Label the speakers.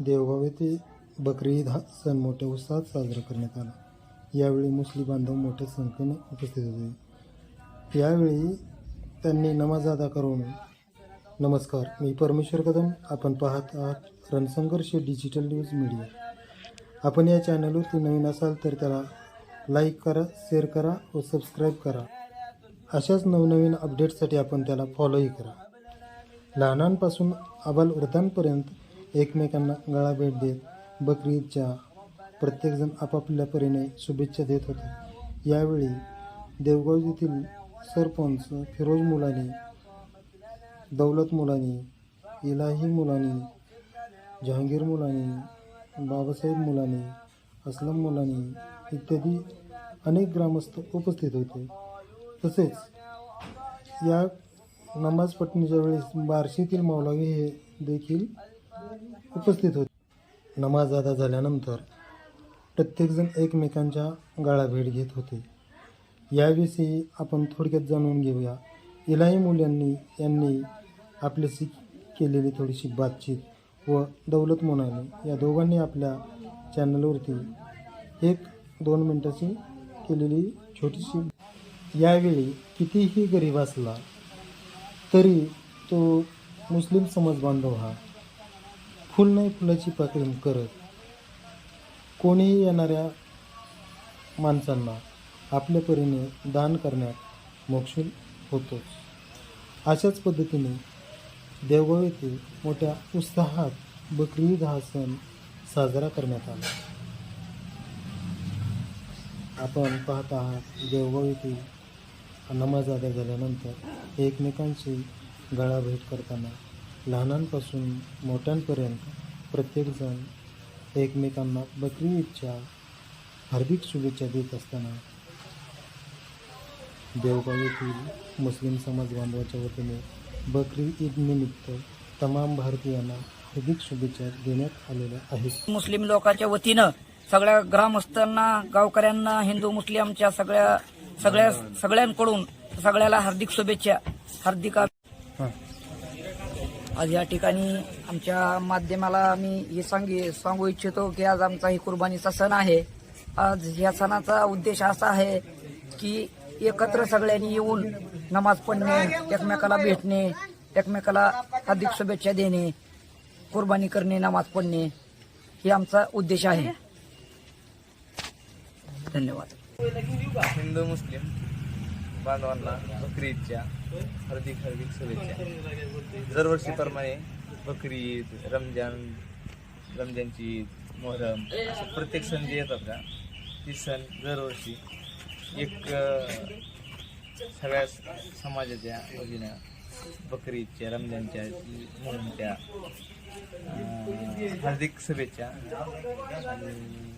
Speaker 1: देवगाव येथे बकरी ईद हा सण मोठ्या उत्साहात साजरा करण्यात आला. यावेळी मुस्लिम बांधव मोठ्या संख्येने उपस्थित होते. यावेळी त्यांनी नमाज अदा करून नमस्कार मी परमेश्वर कदम आपण पाहत आहात रणसंघर्ष डिजिटल न्यूज मीडिया. आपण या चॅनलवरती नवीन असाल तर त्याला लाईक करा शेअर करा व सबस्क्राईब करा. अशाच नवनवीन अपडेट्ससाठी आपण त्याला फॉलोही करा. लहानांपासून अबालवृद्धांपर्यंत एकमेकांना गळा भेट देत बकरी ईदच्या प्रत्येकजण आपापल्या परीने शुभेच्छा देत होते. यावेळी देवगाव येथील सरपंच फिरोज मुलानी दौलत मुलानी इलाही मुलानी जहांगीर मुलानी बाबासाहेब मुलानी असलम मुलानी इत्यादी अनेक ग्रामस्थ उपस्थित होते. तसेच या नमाज पटणीच्या वेळेस बार्शीतील मौलावी हे देखील उपस्थित होते. नमाज अदा झाल्यानंतर प्रत्येकजण एकमेकांच्या गाळा भेट घेत होते. याविषयी आपण थोडक्यात जाणून घेऊया. इलाही मुलांनी यांनी आपल्याशी केलेली थोडीशी बातचीत व दौलत मोनाने या दोघांनी आपल्या चॅनलवरती एक दोन मिनटाची केलेली छोटीशी यावेळी कितीही गरीब असला तरी तो मुस्लिम समाज बांधव हा फुल नाही फुलाची पाकळी करत. कोणीही येणाऱ्या माणसांना आपल्या परीने दान करण्यात मोक्षूल होतोच. अशाच पद्धतीने देवगाव येथे मोठ्या उत्साहात बकरी ईद हा सण साजरा करण्यात आला. आपण पाहत आहात देवगाव येथे नमाज अदा झाल्यानंतर एकमेकांशी गळाभेट करताना लहानांपासून मोठ्यांपर्यंत प्रत्येकजण एकमेकांना बकरी ईदच्या हार्दिक शुभेच्छा देत असताना देवगाव येथील मुस्लिम समाज बांधवाच्या वतीने बकरी ईद निमित्त तमाम भारतीयांना हार्दिक शुभेच्छा देण्यात आलेल्या आहेत.
Speaker 2: मुस्लिम लोकांच्या वतीनं सगळ्या ग्रामस्थांना गावकऱ्यांना हिंदू मुस्लिमच्या सगळ्या सगळ्या सगळ्यांकडून सगळ्याला हार्दिक शुभेच्छा हार्दिक
Speaker 1: हां.
Speaker 2: आज या ठिकाणी आमच्या माध्यमाला मी हे सांगे सांगू इच्छितो की आज आमचा ही कुर्बानीचा सण आहे. आज या सणाचा उद्देश असा आहे की एकत्र सगळ्यांनी येऊन नमाज पडणे एकमेकाला भेटणे एकमेकाला अधिक शुभेच्छा देणे कुर्बानी करणे नमाज पडणे हे आमचा उद्देश आहे. धन्यवाद.
Speaker 3: हिंदू मुस्लिम. बांधवांना बकरी ईदच्या हार्दिक हार्दिक शुभेच्छा. दरवर्षीप्रमाणे बकरी ईद रमजान रमजानची ईद मोहरम असे प्रत्येक सण जे येतात का ती सण दरवर्षी एक सगळ्या समाजाच्या वतीनं बकरी ईदच्या रमजानच्या मोहरमच्या हार्दिक शुभेच्छा. आणि